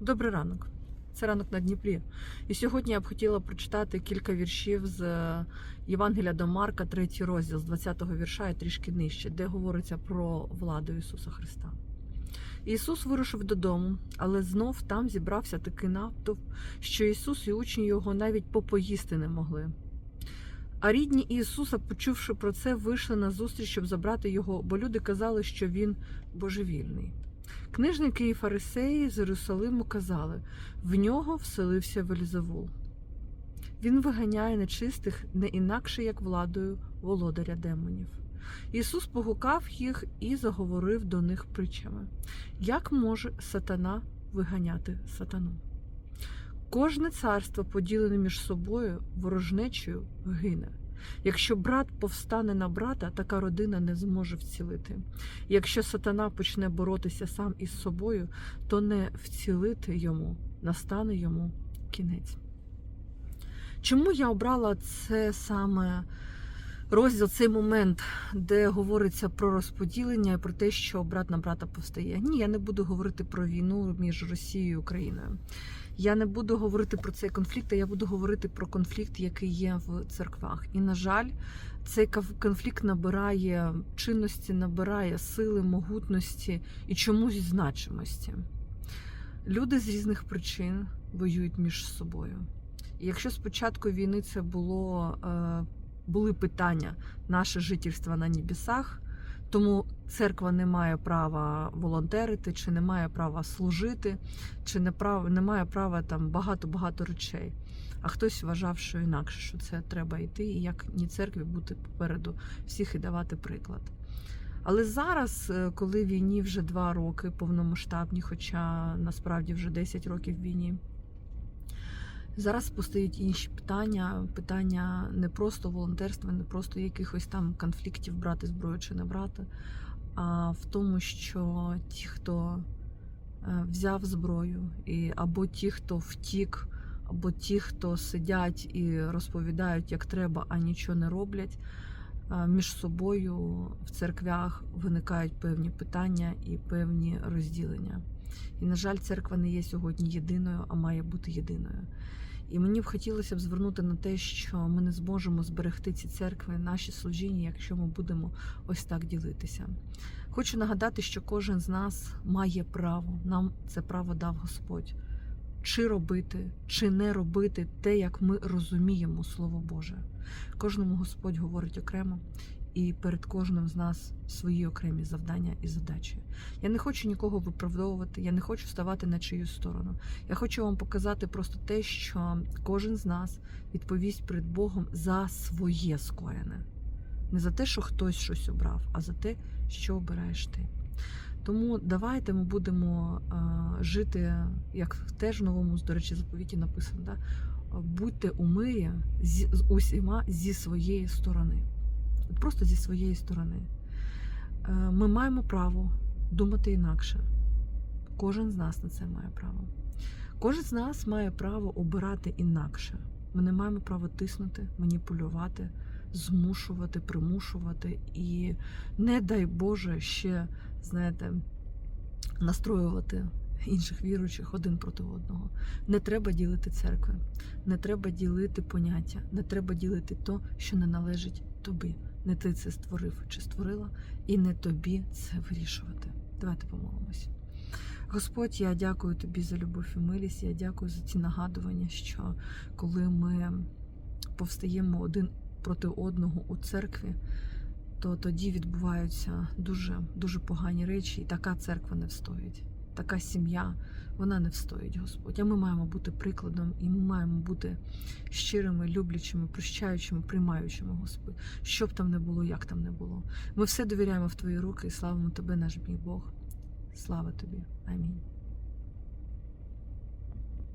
Добрий ранок. Це ранок на Дніпрі. І сьогодні я б хотіла прочитати кілька віршів з е, Євангелія до Марка, третій розділ з 20-го вірша і трішки нижче, де говориться про владу Ісуса Христа. Ісус вирушив додому, але знов там зібрався такий натовп, що Ісус і учні його навіть попоїсти не могли. А рідні Ісуса, почувши про це, вийшли на зустріч, щоб забрати його, бо люди казали, що він божевільний. Книжники і фарисеї з Єрусалиму казали в нього вселився Вельзевул. Він виганяє нечистих не інакше, як владою володаря демонів. Ісус погукав їх і заговорив до них притчами. Як може сатана виганяти сатану? Кожне царство, поділене між собою ворожнечою, гине. Якщо брат повстане на брата, така родина не зможе вцілити. Якщо сатана почне боротися сам із собою, то не вцілити йому, настане йому кінець. Чому я обрала це саме розділ, цей момент, де говориться про розподілення і про те, що брат на брата повстає? Ні, я не буду говорити про війну між Росією і Україною. Я не буду говорити про цей конфлікт, а я буду говорити про конфлікт, який є в церквах. І, на жаль, цей конфлікт набирає чинності, набирає сили, могутності і чомусь значимості. Люди з різних причин воюють між собою. І якщо спочатку війни це було, е, були питання наше жительство на небесах, тому церква не має права волонтерити, чи не має права служити, чи не, прав, не має права там багато-багато речей. А хтось вважав, що інакше, що це треба йти, і як ні церкві бути попереду всіх і давати приклад. Але зараз, е, коли війні вже два роки повномасштабні, хоча насправді вже 10 років війні, зараз постають інші питання. Питання не просто волонтерства, не просто якихось там конфліктів брати зброю чи не брати, а в тому, що ті, хто е, взяв зброю, і або ті, хто втік, або ті, хто сидять і розповідають, як треба, а нічого не роблять. е, Між собою в церквях виникають певні питання і певні розділення. І, на жаль, церква не є сьогодні єдиною, а має бути єдиною. І мені б хотілося б звернути на те, що ми не зможемо зберегти ці церкви, наші служіння, якщо ми будемо ось так ділитися. Хочу нагадати, що кожен з нас має право, нам це право дав Господь. Чи робити, чи не робити те, як ми розуміємо Слово Боже. Кожному Господь говорить окремо, і перед кожним з нас свої окремі завдання і задачі. Я не хочу нікого виправдовувати, я не хочу ставати на чиюсь сторону. Я хочу вам показати просто те, що кожен з нас відповість перед Богом за своє скоєне. Не за те, що хтось щось обрав, а за те, що обираєш ти. Тому давайте ми будемо е, жити, як теж в новому, до речі, заповіті написано, да? будьте у мирі зі, з усіма зі своєї сторони. Просто зі своєї сторони. Е, ми маємо право думати інакше. Кожен з нас на це має право. Кожен з нас має право обирати інакше. Ми не маємо права тиснути, маніпулювати, змушувати, примушувати і, не дай Боже, ще, знаєте, настроювати інших віруючих один проти одного. Не треба ділити церкви, не треба ділити поняття, не треба ділити то, що не належить тобі. Не ти це створив чи створила, і не тобі це вирішувати. Давайте помолимось. Господь, я дякую тобі за любов і милість. Я дякую за ці нагадування, що коли ми повстаємо один проти одного у церкві, то тоді відбуваються дуже дуже погані речі, і така церква не встоїть. Така сім'я, вона не встоїть, Господь. А ми маємо бути прикладом, і ми маємо бути щирими, люблячими, прощаючими, приймаючими, Господь. Що б там не було, як там не було. Ми все довіряємо в Твої руки і славимо Тебе, наш мій Бог. Слава тобі. Амінь.